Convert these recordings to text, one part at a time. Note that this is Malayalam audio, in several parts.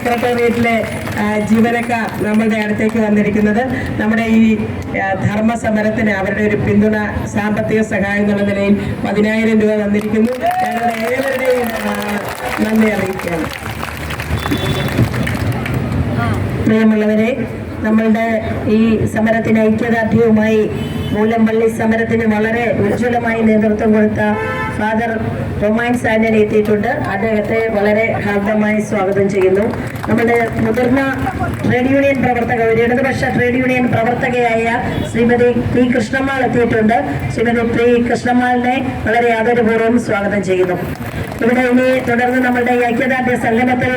സെക്രട്ടേറിയറ്റിലെ ജീവനക്കാർ നമ്മളുടെ അടുത്തേക്ക് വന്നിരിക്കുന്നത്. നമ്മുടെ ഈ ധർമ്മ സമരത്തിന് അവരുടെ ഒരു പിന്തുണ സാമ്പത്തിക സഹായം എന്നുള്ള നിലയിൽ പതിനായിരം രൂപ വന്നിരിക്കുന്നു ഏവരുടെയും നന്ദി അറിയിക്കുകയാണ്. പ്രിയമുള്ളവരെ നമ്മളുടെ ഈ സമരത്തിന് ഐക്യദാർഢ്യവുമായി മൂലംപള്ളി സമരത്തിന് വളരെ ഉജ്ജ്വലമായി നേതൃത്വം കൊടുത്ത ഫാദർ റൊമാൻസ് ആന്റണി എത്തിയിട്ടുണ്ട്. അദ്ദേഹത്തെ വളരെ ഹാർദമായി സ്വാഗതം ചെയ്യുന്നു. നമ്മുടെ മുതിർന്ന ട്രേഡ് യൂണിയൻ പ്രവർത്തക ഒരു ഇടതുപക്ഷ ട്രേഡ് യൂണിയൻ പ്രവർത്തകയായ ശ്രീമതി പി കൃഷ്ണമാൾ എത്തിയിട്ടുണ്ട്. ശ്രീമതി പി കൃഷ്ണമാളിനെ വളരെ ആദരപൂർവം സ്വാഗതം ചെയ്യുന്നു. ഇവിടെ ഇനി തുടർന്ന് നമ്മുടെ ഈ ഐക്യദാർഢ്യ സംഗമത്തിൽ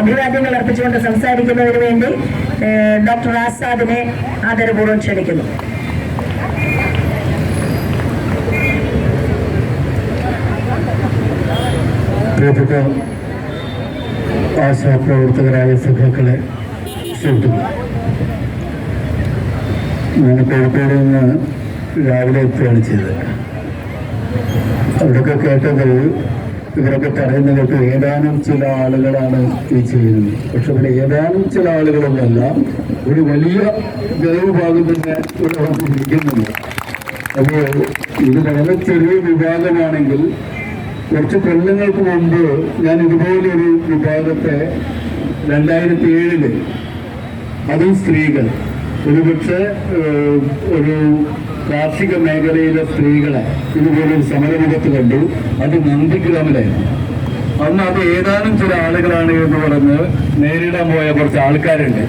അഭിവാദ്യങ്ങൾ അർപ്പിച്ചുകൊണ്ട് സംസാരിക്കുന്നതിന് വേണ്ടി ഡോക്ടർ ആസാദിനെ ആദരപൂർവം ക്ഷണിക്കുന്നു. പ്രിയപ്പെട്ട ആശാപ്രവർത്തകരായ സഖാക്കളെ ക്ഷണിക്കുന്നു. ഞാൻ കോഴിക്കോട് നിന്ന് രാവിലെ എത്തുകയാണ് ചെയ്തത്. അവിടെയൊക്കെ കേട്ടത് ഇവരൊക്കെ തടയുന്ന കേട്ട് ഏതാനും ചില ആളുകളാണ് ഈ ചെയ്യുന്നത്. പക്ഷെ ഇവിടെ ഏതാനും ചില ആളുകളൊന്നല്ല ഒരു വലിയ ജനവിഭാഗം തന്നെ ഇവിടെ വന്നിരിക്കുന്നുണ്ട്. അപ്പോൾ ഇത് വളരെ ചെറിയ വിഭാഗമാണെങ്കിൽ കുറച്ച് കൊല്ലങ്ങൾക്ക് മുമ്പ് ഞാൻ ഇതുപോലൊരു വിഭാഗത്തെ രണ്ടായിരത്തി ഏഴിൽ അതും സ്ത്രീകൾ. ഒരുപക്ഷെ ഒരു കാർഷിക മേഖലയിലെ സ്ത്രീകളെ ഇതുപോലൊരു സമരമുഖത്ത് കണ്ടു. അത് നന്ദിഗ്രാമിലായിരുന്നു. അന്ന് അത് ഏതാനും ചില ആളുകളാണ് എന്ന് പറഞ്ഞ് നേരിടാൻ പോയ കുറച്ച് ആൾക്കാരുണ്ട്.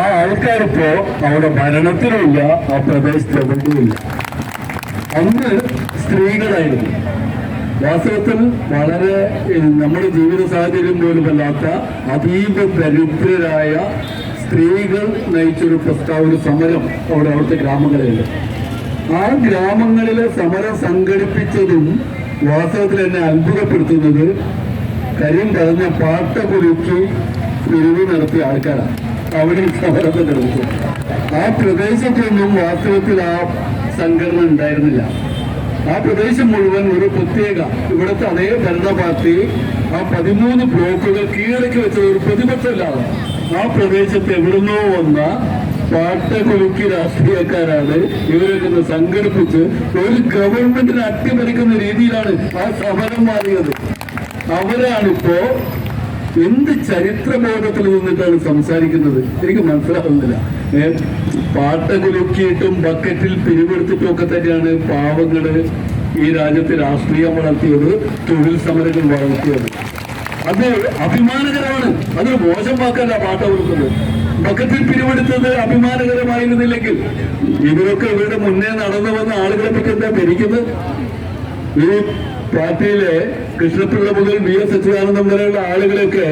ആ ആൾക്കാരിപ്പോ അവിടെ ഭരണത്തിലുമില്ല ആ പ്രദേശത്ത് എവിടെയുമില്ല അന്ന് സ്ത്രീകളായിരുന്നു. വാസ്തവത്തിൽ വളരെ നമ്മുടെ ജീവിത സാഹചര്യം പോലും അല്ലാത്ത അതീവ ദരിദ്രരായ സ്ത്രീകൾ നയിച്ചൊരു പ്രസ്താവ ഒരു സമരം അവിടെ അവിടുത്തെ ഗ്രാമങ്ങളിലുണ്ട്. ആ ഗ്രാമങ്ങളിലെ സമരം സംഘടിപ്പിച്ചതും വാസ്തവത്തിൽ എന്നെ അത്ഭുതപ്പെടുത്തുന്നത് കരീം പറഞ്ഞ പാട്ട കുറിച്ച് പിരിവ് നടത്തിയ ആൾക്കാരാണ്. അവിടെ സമരത്തെ സമരം സംഘടിപ്പിച്ചത് ആ പ്രദേശത്തൊന്നും വാസ്തവത്തിൽ ആ സംഘടന ഉണ്ടായിരുന്നില്ല. ആ പ്രദേശം മുഴുവൻ ഒരു പ്രത്യേക ഇവിടുത്തെ അതേ ഭരണ പാർട്ടി ആ പതിമൂന്ന് ബ്ലോക്കുകൾ കീഴടക്കി വെച്ചത് ഒരു പ്രതിപക്ഷമില്ലാതെ. ആ പ്രദേശത്ത് എവിടുന്നോ വന്ന പാട്ടകുലുക്കി രാഷ്ട്രീയക്കാരാണ് ഇവരൊക്കെ സംഘടിപ്പിച്ച് ഒരു ഗവൺമെന്റിനെ അട്ടിമറിക്കുന്ന രീതിയിലാണ് ആ സമരം മാറിയത്. അവരാണിപ്പോ എന്ത് ചരിത്രബോധത്തിൽ നിന്നിട്ടാണ് സംസാരിക്കുന്നത്? എനിക്ക് മനസ്സിലാവുന്നില്ല. പാട്ട കുലുക്കിയിട്ടും ബക്കറ്റിൽ പിരിവെടുത്തിട്ടും ഒക്കെ തന്നെയാണ് പാവങ്ങൾ ഈ രാജ്യത്ത് രാഷ്ട്രീയം വളർത്തിയത് തൊഴിൽ സമരങ്ങൾ വളർത്തിയത്. അത് അഭിമാനകരമാണ്. അത് മോശം വാക്കല്ല പാട്ട കൊടുക്കുന്നത്. ബക്കറ്റിൽ പിരിവെടുത്തത് അഭിമാനകരമായിരുന്നില്ലെങ്കിൽ ഇവരൊക്കെ ഇവരുടെ മുന്നേ നടന്നു വന്ന ആളുകളെ പറ്റി എന്താ ഭരിക്കുന്നത് ഈ പാർട്ടിയിലെ കൃഷ്ണപിള്ള മുതൽ വി എസ് അച്യുതാനന്ദം വരെയുള്ള ആളുകളൊക്കെ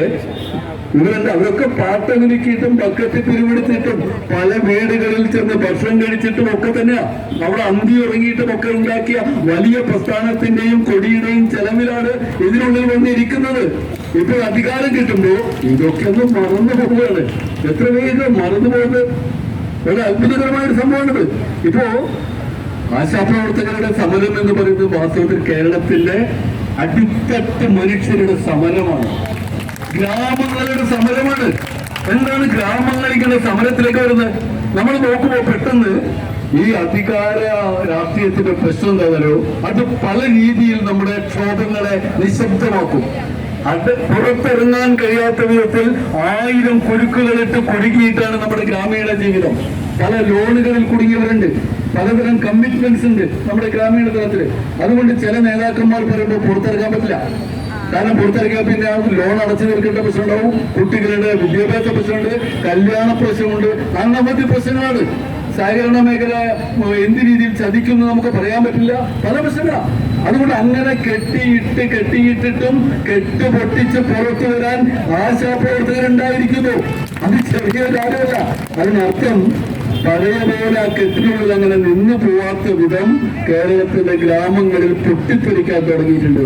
ഇവരെന്താ അവരൊക്കെ പാട്ടൊരുക്കിയിട്ടും ബക്കറ്റ് പിരിവെടുത്തിട്ടും പല വീടുകളിൽ ഭക്ഷണം കഴിച്ചിട്ടും ഒക്കെ തന്നെയാ. അവിടെ അന്തി ഇറങ്ങിയിട്ടും ഒക്കെ ഉണ്ടാക്കിയ വലിയ പ്രസ്ഥാനത്തിന്റെയും കൊടിയുടെയും ചെലവിലാണ് ഇതിനുള്ളിൽ വന്നിരിക്കുന്നത്. ഇപ്പൊ അധികാരം കിട്ടുമ്പോ ഇതൊക്കെ ഒന്ന് മറന്നു പോവുകയാണ്. എത്ര വേഗം മറന്നു പോകുന്നത്? ഒരു സംഭവമാണിത്. ഇപ്പോ ആശാപ്രവർത്തകരുടെ സമരം എന്ന് പറയുന്നത് വാസ്തവത്തിൽ കേരളത്തിലെ അടിത്തട്ട് മനുഷ്യരുടെ സമരമാണ്. ഗ്രാമങ്ങളുടെ സമരമാണ്. എന്താണ് ഗ്രാമങ്ങൾ ഇങ്ങനെ സമരത്തിലേക്ക് വരുന്നത്? നമ്മൾ നോക്കുമ്പോൾ പെട്ടെന്ന് ഈ അധികാര രാഷ്ട്രീയത്തിന്റെ പ്രശ്നം എന്താണല്ലോ അത് പല രീതിയിൽ നമ്മുടെ ക്ഷോഭങ്ങളെ നിശബ്ദമാക്കും. അത് പുറത്തിറങ്ങാൻ കഴിയാത്ത വിധത്തിൽ ആയിരം കുരുക്കുകളിട്ട് കുടുങ്ങിയിട്ടാണ് നമ്മുടെ ഗ്രാമീണ ജീവിതം. പല ലോണുകളിൽ കുടുങ്ങിയവരുണ്ട്. പലതരം കമ്മിറ്റ്മെന്റ്സ് ഉണ്ട് നമ്മുടെ ഗ്രാമീണ തലത്തിൽ അതുകൊണ്ട് ചില നേതാക്കന്മാർ പറയുമ്പോൾ പുറത്തിറങ്ങാൻ പറ്റില്ല. കാരണം പുറത്തിറങ്ങിയാൽ പിന്നെ അവർക്ക് ലോൺ അടച്ചു തീർക്കേണ്ട പ്രശ്നമുണ്ടാവും. കുട്ടികളുടെ വിദ്യാഭ്യാസ പ്രശ്നമുണ്ട് കല്യാണ പ്രശ്നമുണ്ട് അങ്ങനത്തെ പ്രശ്നങ്ങളാണ്. സഹകരണ മേഖല എന്ത് രീതിയിൽ ചതിക്കുന്നു നമുക്ക് പറയാൻ പറ്റില്ല. പല പ്രശ്നങ്ങളാണ് അതുകൊണ്ട് അങ്ങനെ കെട്ടിയിട്ട് കെട്ടിയിട്ടിട്ടും കെട്ട് പൊട്ടിച്ച് പുറത്തു വരാൻ ആശാപ്രവർത്തകരുണ്ടായിരിക്കുന്നു. അത് ചെറിയ കാര്യമല്ല അതിനർത്ഥം പഴയ പോലെ ആ കെട്ടിനുള്ളിൽ അങ്ങനെ നിന്നു പോവാത്ത വിധം കേരളത്തിന്റെ ഗ്രാമങ്ങളിൽ പൊട്ടിത്തെറിക്കാൻ തുടങ്ങിയിട്ടുണ്ട്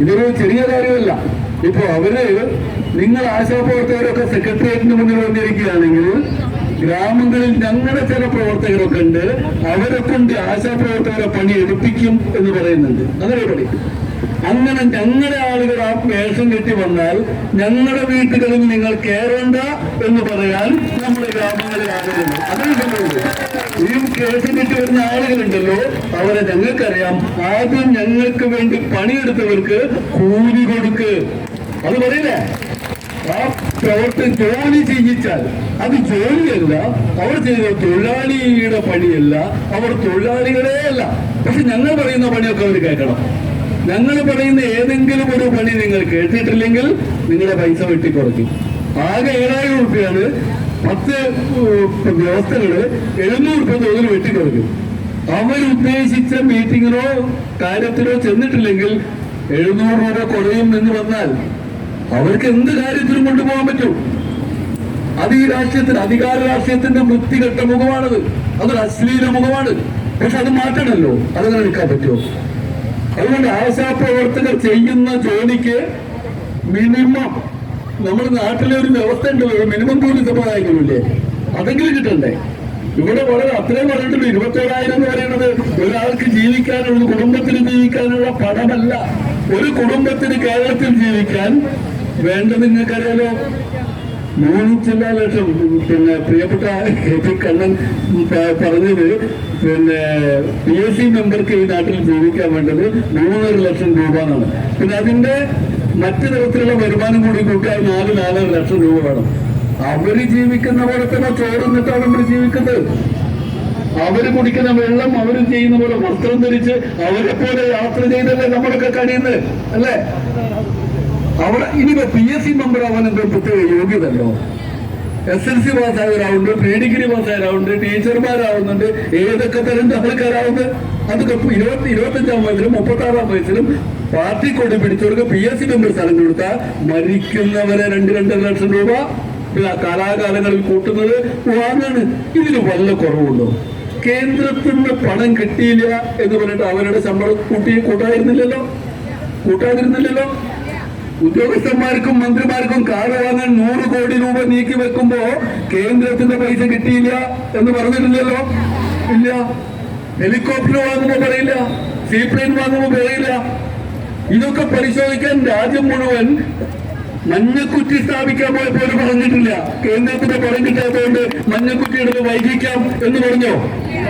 ഇതൊരു ചെറിയ കാര്യമല്ല. ഇപ്പൊ അവർ നിങ്ങൾ ആശാപ്രവർത്തകരൊക്കെ സെക്രട്ടേറിയറ്റിന് മുന്നിൽ വന്നിരിക്കുകയാണെങ്കിൽ ഗ്രാമങ്ങളിൽ ഞങ്ങളുടെ ചില പ്രവർത്തകരൊക്കെ ഉണ്ട്. അവരെ കൊണ്ട് ആശാപ്രവർത്തകരെ പണി എടുപ്പിക്കും എന്ന് പറയുന്നുണ്ട്. അങ്ങനെ പണി? അങ്ങനെ ഞങ്ങളുടെ ആളുകൾ ആ വേഷം കെട്ടി വന്നാൽ ഞങ്ങളുടെ വീട്ടുകളിൽ നിങ്ങൾ കയറണ്ട എന്ന് പറയാൻ നമ്മുടെ ഗ്രാമങ്ങളിൽ ആളുകളുണ്ട്. അതാണ് സംഭവം ഈ കേസ് കെട്ടി വരുന്ന ആളുകളുണ്ടല്ലോ അവരെ ഞങ്ങൾക്കറിയാം. ആദ്യം ഞങ്ങൾക്ക് വേണ്ടി പണിയെടുത്തവർക്ക് കൂലി കൊടുക്ക്. അത് പറയില്ലേ? ആ പ്രവർത്തി ജോലി ചെയ്യിച്ചാൽ അത് ജോലിയല്ല അവർ ചെയ്ത തൊഴിലാളിയുടെ പണിയല്ല അവർ തൊഴിലാളികളേ അല്ല. പക്ഷെ ഞങ്ങൾ പറയുന്ന പണിയൊക്കെ അവർ കേൾക്കണം. ഞങ്ങൾ പറയുന്ന ഏതെങ്കിലും ഒരു പണി നിങ്ങൾ കേട്ടിട്ടില്ലെങ്കിൽ നിങ്ങളെ പൈസ വെട്ടിക്കുറയ്ക്കും. ആകെ ഏഴായിരം റുപ്യാണ് പത്ത് വ്യവസ്ഥകൾ എഴുന്നൂറ് റുപ്യ തോതിൽ വെട്ടിക്കുറയ്ക്കും. അവരുദ്ദേശിച്ച മീറ്റിങ്ങിനോ കാര്യത്തിനോ ചെന്നിട്ടില്ലെങ്കിൽ എഴുന്നൂറ് രൂപ കുറയും എന്ന് വന്നാൽ അവർക്ക് എന്ത് കാര്യത്തിലും കൊണ്ടുപോകാൻ പറ്റും? അത് ഈ രാഷ്ട്രീയത്തിന് അധികാര രാഷ്ട്രീയത്തിന്റെ വൃത്തികെട്ട മുഖമാണത്. അതൊരു അശ്ലീല മുഖമാണ്. പക്ഷെ അത് മാറ്റണമല്ലോ അതങ്ങനെ നിൽക്കാൻ പറ്റുമോ? അതുകൊണ്ട് ആശാപ്രവർത്തകർ ചെയ്യുന്ന ജോലിക്ക് മിനിമം നമ്മുടെ നാട്ടിലെ ഒരു വ്യവസ്ഥ ഉണ്ടല്ലോ മിനിമം കൂലി സമ്പ്രദായങ്ങളില്ലേ അതെങ്കിലും കിട്ടണ്ടേ? ഇവിടെ വളരെ അത്രയും പറഞ്ഞിട്ടുള്ളൂ ഇരുപത്തേഴായിരം എന്ന് പറയുന്നത് ഒരാൾക്ക് ജീവിക്കാനുള്ള കുടുംബത്തിന് ജീവിക്കാനുള്ള പണമല്ല. ഒരു കുടുംബത്തിന് കേരളത്തിൽ ജീവിക്കാൻ വേണ്ടത് നിങ്ങൾക്കറിയാലോ? മൂന്ന് ചില ലക്ഷം പിന്നെ പ്രിയപ്പെട്ട കെ പി കണ്ണൻ പറഞ്ഞത് പിന്നെ പി എസ് സി മെമ്പർക്ക് ഈ നാട്ടിൽ ജീവിക്കാൻ വേണ്ടത് മൂന്നര ലക്ഷം രൂപ എന്നാണ്. പിന്നെ അതിന്റെ മറ്റു തരത്തിലുള്ള വരുമാനം കൂടി കൂട്ടിയാൽ നാല് നാലര ലക്ഷം രൂപ വേണം. അവർ ജീവിക്കുന്ന പോലെ തന്നെ ചോറുന്നിട്ടാണ് അവർ ജീവിക്കുന്നത്. അവർ കുടിക്കുന്ന വെള്ളം അവർ ചെയ്യുന്ന പോലെ വസ്ത്രം ധരിച്ച് അവരെ പോലെ യാത്ര ചെയ്തല്ലേ നമ്മളൊക്കെ കഴിയുന്നത് അല്ലേ? അവിടെ ഇനിയിപ്പോ പി എസ് സി മെമ്പർ ആവാൻ എന്തോ പ്രത്യേക യോഗ്യതല്ലോ എസ് എൽ സി പാസ്സായവരാവുന്നുണ്ട് പ്രീ ഡിഗ്രി പാസ്സായവരാവുന്നുണ്ട് ടീച്ചർമാരാവുന്നുണ്ട് ഏതൊക്കെ തരം ആൾക്കാരാവുന്നത് അതൊക്കെ ഇരുപത്തി ഇരുപത്തഞ്ചാം വയസ്സിലും മുപ്പത്തി ആറാം വയസ്സിലും പാർട്ടി കൊടി പിടിച്ചവർക്ക് പി എസ് സി മെമ്പർ സ്ഥലം കൊടുത്താൽ മരിക്കുന്നവരെ രണ്ട് രണ്ടര ലക്ഷം രൂപ കലാകാലങ്ങളിൽ കൂട്ടുന്നത് വാങ്ങാണ്. ഇതിന് വല്ല കുറവുണ്ടോ? കേന്ദ്രത്തിൽ നിന്ന് പണം കിട്ടിയില്ല എന്ന് പറഞ്ഞിട്ട് അവരുടെ ശമ്പളം കൂട്ടി കൂട്ടായിരുന്നില്ലല്ലോ കൂട്ടാതിരുന്നില്ലല്ലോ? ഉദ്യോഗസ്ഥന്മാർക്കും മന്ത്രിമാർക്കും കാർ വാങ്ങാൻ നൂറ് കോടി രൂപ നീക്കി വെക്കുമ്പോ കേന്ദ്രത്തിന്റെ പൈസ കിട്ടിയില്ല എന്ന് പറഞ്ഞിട്ടില്ലല്ലോ? ഇല്ല. ഹെലികോപ്റ്റർ വാങ്ങുമ്പോ പറയില്ല. സീപ്ലെയിൻ വാങ്ങുമ്പോ പറയില്ല. ഇതൊക്കെ പരിശോധിക്കാൻ രാജ്യം മുഴുവൻ മഞ്ഞക്കുറ്റി സ്ഥാപിക്കാൻ പോയപ്പോൾ പറഞ്ഞിട്ടില്ല. കേന്ദ്രത്തിന്റെ പണം കിട്ടാത്തതുകൊണ്ട് മഞ്ഞക്കുറ്റി എടുത്ത് വൈകിക്കാം എന്ന് പറഞ്ഞോ?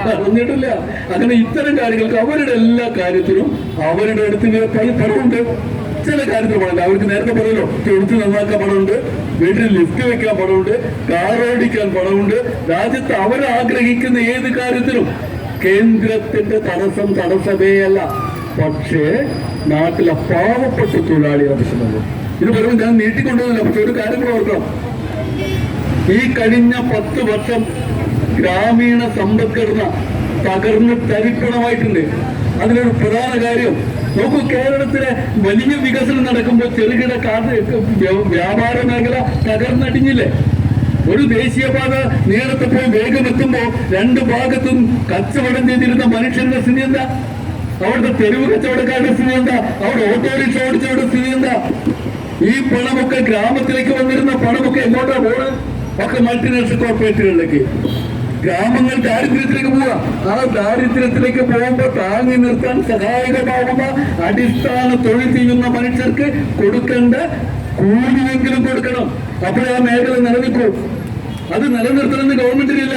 പറഞ്ഞിട്ടില്ല. അങ്ങനെ ഇത്തരം കാര്യങ്ങൾക്ക് അവരുടെ എല്ലാ കാര്യത്തിനും അവരുടെ അടുത്ത് പണമുണ്ട്. ചില കാര്യത്തിൽ പറയുന്നത് അവർക്ക് നേരത്തെ പറയലോ തൊഴുത്ത് നന്നാക്കാൻ പണമുണ്ട് വീട്ടിൽ ലിഫ്റ്റ് വെക്കാൻ പണമുണ്ട് കാർ ഓടിക്കാൻ പണമുണ്ട്. രാജ്യത്ത് അവർ ആഗ്രഹിക്കുന്ന ഏത് കാര്യത്തിലും കേന്ദ്രത്തിന്റെ തടസ്സം തടസ്സമേയല്ല പക്ഷേ നാട്ടിലെ പാവപ്പെട്ട തൊഴിലാളികളെ പ്രശ്നമുള്ളൂ ഇത് പറയുമ്പോൾ ഞാൻ നീട്ടിക്കൊണ്ടുവന്നില്ല പക്ഷെ ഒരു കാര്യം കൂടെ ഓർക്കണം. ഈ കഴിഞ്ഞ പത്ത് വർഷം ഗ്രാമീണ സമ്പദ്ഘടന തകർന്ന് തരിപ്പണമായിട്ടുണ്ട്. അതിനൊരു പ്രധാന കാര്യം നോക്കൂ കേരളത്തിലെ വലിയ വികസനം നടക്കുമ്പോൾ ചെറുകിട വ്യാപാര മേഖല തകർന്നടിഞ്ഞില്ലേ? ഒരു ദേശീയപാത നേരത്തെ പോയി വേഗം എത്തുമ്പോൾ രണ്ട് ഭാഗത്തും കച്ചവടം ചെയ്തിരുന്ന മനുഷ്യന്റെ സ്ഥിതി എന്താ? അവിടുത്തെ തെരുവ് കച്ചവടക്കാരുടെ സ്ഥിതി എന്താ? അവിടെ ഓട്ടോറിക്ഷ ഓടിച്ചവരുടെ സ്ഥിതി എന്താ? ഈ പണമൊക്കെ ഗ്രാമത്തിലേക്ക് വന്നിരുന്ന പണമൊക്കെ എങ്ങോട്ടാ പോണത് ഒക്കെ മൾട്ടിനാഷണൽ കോർപ്പറേറ്റുകളിലേക്ക് ഗ്രാമങ്ങൾ ദാരിദ്ര്യത്തിലേക്ക് പോവുക? ആ ദാരിദ്ര്യത്തിലേക്ക് പോകുമ്പോൾ താങ്ങി നിർത്താൻ സഹായകമാകുന്ന അടിസ്ഥാന തൊഴിൽ ചെയ്യുന്ന മനുഷ്യർക്ക് കൊടുക്കേണ്ട കൂലിയെങ്കിലും കൊടുക്കണം. അപ്പോൾ ആ മേഖല നിലനിൽക്കൂ. അത് നിലനിർത്തണമെന്ന് ഗവൺമെന്റിനില്ല.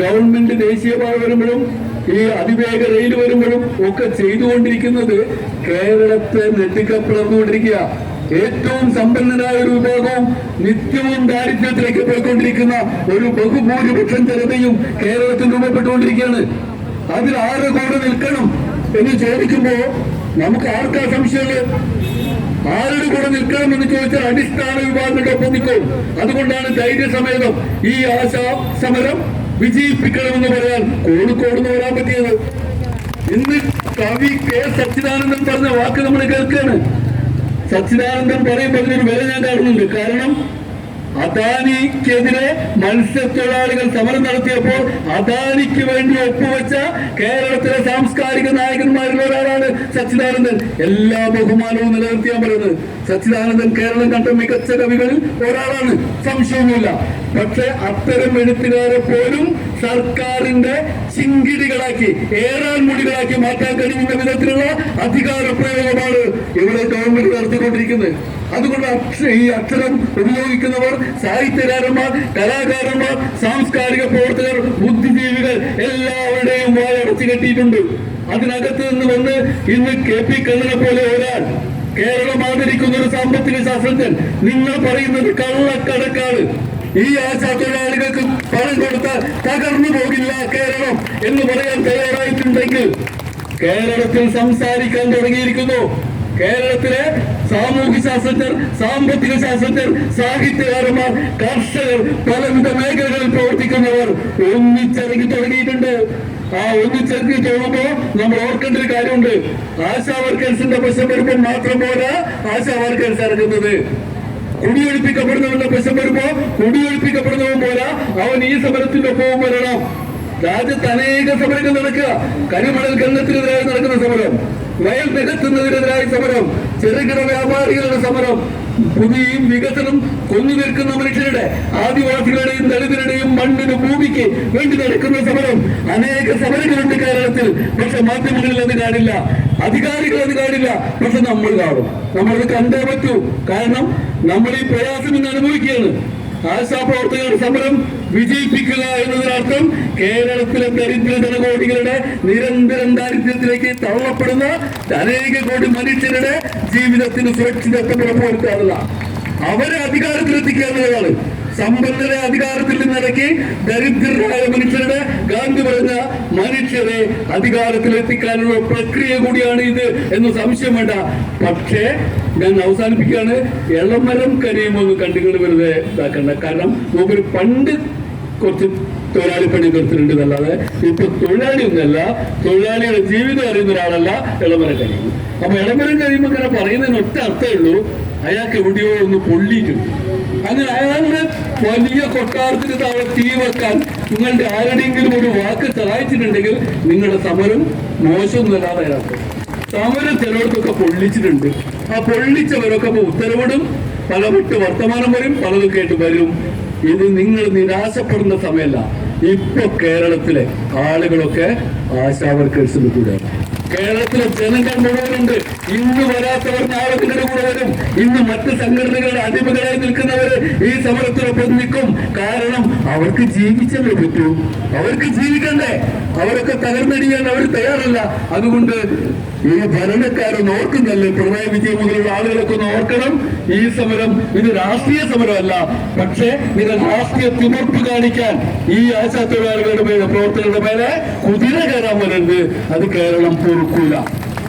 ഗവൺമെന്റ് ദേശീയപാത വരുമ്പോഴും ഈ അതിവേഗ റെയിൽ വരുമ്പോഴും ഒക്കെ ചെയ്തുകൊണ്ടിരിക്കുന്നത് കേരളത്തെ നെട്ടിക്കപ്പിളർന്നുകൊണ്ടിരിക്കുക ഏറ്റവും സമ്പന്നരായ ഒരു വിഭാഗവും നിത്യവും ദാരിദ്ര്യത്തിലേക്ക് പോയിക്കൊണ്ടിരിക്കുന്ന ഒരു ബഹുഭൂരിപക്ഷം ജനതയും കേരളത്തിൽ രൂപപ്പെട്ടുകൊണ്ടിരിക്കുകയാണ്. അതിൽ ആറ് കൂടെ നിൽക്കണം എന്ന് ചോദിക്കുമ്പോ നമുക്ക് ആർക്കാ സംശയമുള്ളത്? ആരുടെ കൂടെ നിൽക്കണം എന്ന് ചോദിച്ചാൽ അടിസ്ഥാന വിഭാഗങ്ങളുടെ ഒപ്പം നിൽക്കും. അതുകൊണ്ടാണ് ധൈര്യസമേതം ഈ ആശാ സമരം വിജയിപ്പിക്കണമെന്ന് പറയാൻ കോഴിക്കോട് നിന്ന് വരാൻ പറ്റിയത്. ഇന്ന് കവി കെ. സച്ചിദാനന്ദൻ പറഞ്ഞ വാക്ക് നമ്മൾ കേൾക്കുകയാണ്. സച്ചിദാനന്ദൻ പറയുമ്പോൾ അതിനൊരു വില ഞാൻ കാണുന്നുണ്ട് കാരണം അദാനിക്കെതിരെ മത്സ്യത്തൊഴിലാളികൾ സമരം നടത്തിയപ്പോൾ അദാനിക്ക് വേണ്ടി ഒപ്പുവെച്ച കേരളത്തിലെ സാംസ്കാരിക നായകന്മാരിൽ ഒരാളാണ് സച്ചിദാനന്ദൻ. എല്ലാ ബഹുമാനവും നിലനിർത്തിയാൻ പറയുന്നത്. സച്ചിദാനന്ദൻ കേരളം കണ്ട മികച്ച കവികളിൽ ഒരാളാണ്. സംശയമൊന്നുമില്ല. പക്ഷെ അത്തരം എഴുത്തുകാരെ പോലും സർക്കാരിന്റെ ചിങ്കിടികളാക്കി ഏറാൻ മുടികളാക്കി മാറ്റാൻ കഴിയുന്ന വിധത്തിലുള്ള അധികാര പ്രയോഗമാണ് ഇവിടെ ഗവൺമെന്റ് നടത്തിക്കൊണ്ടിരിക്കുന്നത്. അതുകൊണ്ട് ഈ അക്ഷരം ഉപയോഗിക്കുന്നവർ സാഹിത്യകാരന്മാർ കലാകാരന്മാർ സാംസ്കാരിക പ്രവർത്തകർ ബുദ്ധിജീവികൾ എല്ലാവരുടെയും വായ അടച്ചു കെട്ടിയിട്ടുണ്ട്. അതിനകത്ത് നിന്ന് വന്ന് ഇന്ന് കെ പി കണ്ണനെ പോലെ ഒരാൾ കേരളം ആദരിക്കുന്ന ഒരു സാമ്പത്തിക ശാസ്ത്രജ്ഞൻ നിങ്ങൾ പറയുന്നത് കള്ളക്കടക്കാണ് ഈ ആശാ തൊഴിലാളികൾക്ക് പണം കൊടുത്താൽ തകർന്നു പോകില്ല കേരളം എന്ന് പറയാൻ തയ്യാറായിട്ടുണ്ടെങ്കിൽ കേരളത്തിൽ സംസാരിക്കാൻ തുടങ്ങിയിരിക്കുന്നു. കേരളത്തിലെ സാമൂഹ്യ ശാസ്ത്രജ്ഞർ സാമ്പത്തിക ശാസ്ത്രജ്ഞർ സാഹിത്യകാരന്മാർ കർഷകർ പലവിധ മേഖലകളിൽ പ്രവർത്തിക്കുന്നവർ ഒന്നിച്ചിറങ്ങി തുടങ്ങിയിട്ടുണ്ട്. ആ ഒന്നിച്ചിറങ്ങി തോന്നുമ്പോ നമ്മൾ ഓർക്കേണ്ട ഒരു കാര്യമുണ്ട്. ആശാ വർക്കേഴ്സിന്റെ പ്രശ്നം വരുമ്പോൾ മാത്രം പോരാ ആശാ വർക്കേഴ്സ് ഇറങ്ങുന്നത്. കുടിയൊഴിപ്പിക്കപ്പെടുന്നവന്റെ പ്രശ്നം വരുമ്പോ കുടിയൊഴിപ്പിക്കപ്പെടുന്നവൻ പോരാ. അവൻ ഈ സമരത്തിന്റെ ഒപ്പവും വരണം. രാജ്യത്ത് അനേക സമരങ്ങൾ നടക്കുക. കരിമണൽ ഗന്ധത്തിനെതിരായി നടക്കുന്ന സമരം. വയൽ നികത്തുന്നതിനെതിരായ സമരം ചെറുകിട വ്യാപാരികളുടെ സമരം പുതിയും വികസനം കൊന്നു നിൽക്കുന്ന മനുഷ്യരുടെ ആദിവാസികളുടെയും ദളിതരുടെയും മണ്ണിന് ഭൂമിക്ക് വേണ്ടി നടക്കുന്ന സമരം. അനേക സമരങ്ങളുണ്ട് കേരളത്തിൽ. പക്ഷെ മാധ്യമങ്ങളിൽ അത് കാണില്ല. അധികാരികൾ അത് കാണില്ല. പക്ഷെ നമ്മൾ കാണും. നമ്മളത് കണ്ടേ പറ്റൂ. കാരണം നമ്മൾ ഈ പ്രയാസം ഇന്ന് അനുഭവിക്കുകയാണ്. ആശാപ്രവർത്തകരുടെ സമരം വിജയിപ്പിക്കുക എന്നതിനർത്ഥം കേരളത്തിലെ ദരിദ്ര ജനകോടികളുടെ നിരന്തരം ദാരിദ്ര്യത്തിലേക്ക് തള്ളപ്പെടുന്ന അനേക കോടി മനുഷ്യരുടെ ജീവിതത്തിന് സുരക്ഷിതത്വം ഉറപ്പുവരുത്താനുള്ള അവരെ അധികാരത്തിലെത്തിക്കുക എന്നുള്ളതാണ്. സമ്പന്നരെ അധികാരത്തിൽ നിന്നിറക്കി ദരിദ്രരായ മനുഷ്യരുടെ ഗാന്ധി പറഞ്ഞ മനുഷ്യരെ അധികാരത്തിലെത്തിക്കാനുള്ള പ്രക്രിയ കൂടിയാണ് ഇത് എന്ന് സംശയം വേണ്ട. പക്ഷേ ഞാൻ അവസാനിപ്പിക്കുകയാണ്. ഇളമരം കരയുമ്പോൾ കണ്ടുകൊണ്ട് വെറുതെ ഇതാക്കണ്ട. കാരണം മൂപ്പര് പണ്ട് കുറച്ച് തൊഴിലാളി പണി നിർത്തിയിട്ടുണ്ട് എന്നല്ലാതെ ഇപ്പൊ തൊഴിലാളി ഒന്നല്ല തൊഴിലാളിയുടെ ജീവിതം അറിയുന്ന ഒരാളല്ല ഇളമരം കഴിയും അപ്പൊ ഇളമരം കഴിയുമ്പോൾ ഇങ്ങനെ പറയുന്നതിന് ഒറ്റ അർത്ഥമേ ഉള്ളൂ. അയാൾക്ക് എവിടെയോ ഒന്ന് പൊള്ളിയിട്ടുണ്ട്. അങ്ങനെ അയാളുടെ വലിയ കൊട്ടാരത്തിന് താഴെ തീ വെക്കാൻ നിങ്ങളുടെ ആരുടെയെങ്കിലും ഒരു വാക്ക് സഹായിച്ചിട്ടുണ്ടെങ്കിൽ നിങ്ങളുടെ സമരം മോശമൊന്നുമല്ലാതെ അയാൾക്ക്. സമരം ചിലർക്കൊക്കെ പൊള്ളിച്ചിട്ടുണ്ട്. ആ പൊള്ളിച്ചവരൊക്കെ ഇപ്പൊ ഉത്തരവിടും പല വിട്ട് വർത്തമാനം വരും പലതും കേട്ട് വരും. ഇത് നിങ്ങൾ നിരാശപ്പെടുന്ന സമയമല്ല. ഇപ്പൊ കേരളത്തിലെ ആളുകളൊക്കെ ആശാവർക്കേഴ്സിന് കൂടെ കേരളത്തിലെ ജനങ്ങൾ മുഴുവനുണ്ട്. ഇന്ന് വരാത്തവർ നാളെ നിങ്ങളുടെ കൂടെ ഇന്ന് മറ്റ് സംഘടനകളുടെ അടിമകളായി നിൽക്കുന്നവര് ഈ സമരത്തിനൊപ്പം നിൽക്കും. കാരണം അവർക്ക് ജീവിച്ചല്ലേ പറ്റൂ. അവർക്ക് ജീവിക്കണ്ടേ. അവരൊക്കെ തകർന്നടിയാൻ അവർ തയ്യാറല്ല. അതുകൊണ്ട് ഈ ഭരണക്കാരൻ ഓർക്കുന്നല്ലേ പിണറായി വിജയൻ മുതലുള്ള ആളുകളൊക്കെ ഒന്ന് ഓർക്കണം. ഈ സമരം ഇത് രാഷ്ട്രീയ സമരമല്ല. പക്ഷേ ഇത് രാഷ്ട്രീയ തിമർപ്പ് കാണിക്കാൻ ഈ ആശാ തൊഴിലാളികളുടെ മേലെ പ്രവർത്തകരുടെ മേലെ കുതിര കയറാൻ വരുന്നത് അത് കേരളം പൊറുക്കൂല.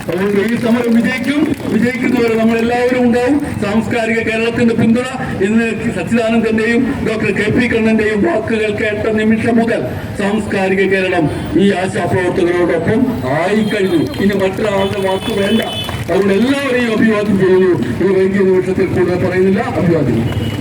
അതുകൊണ്ട് ഈ സമരം വിജയിക്കും. വിജയിക്കുന്നവരെ നമ്മൾ എല്ലാവരും ഉണ്ടാവും. സാംസ്കാരിക കേരളത്തിന്റെ പിന്തുണ ഇന്ന് സച്ചിദാനന്ദന്റെയും ഡോക്ടർ കെ പി കണ്ണന്റെയും വാക്കുകൾ കേട്ട നിമിഷം മുതൽ സാംസ്കാരിക കേരളം ഈ ആശാപ്രവർത്തകരോടൊപ്പം ആയിക്കഴിഞ്ഞു. ഇനി മറ്റൊരാളുടെ വാക്ക് വേണ്ട. അതുകൊണ്ട് എല്ലാവരെയും അഭിവാദ്യം ചെയ്യുന്നു. ഈ വൈകിയ നിമിഷത്തിൽ കൂടുതൽ പറയുന്നില്ല. അഭിവാദ്യം.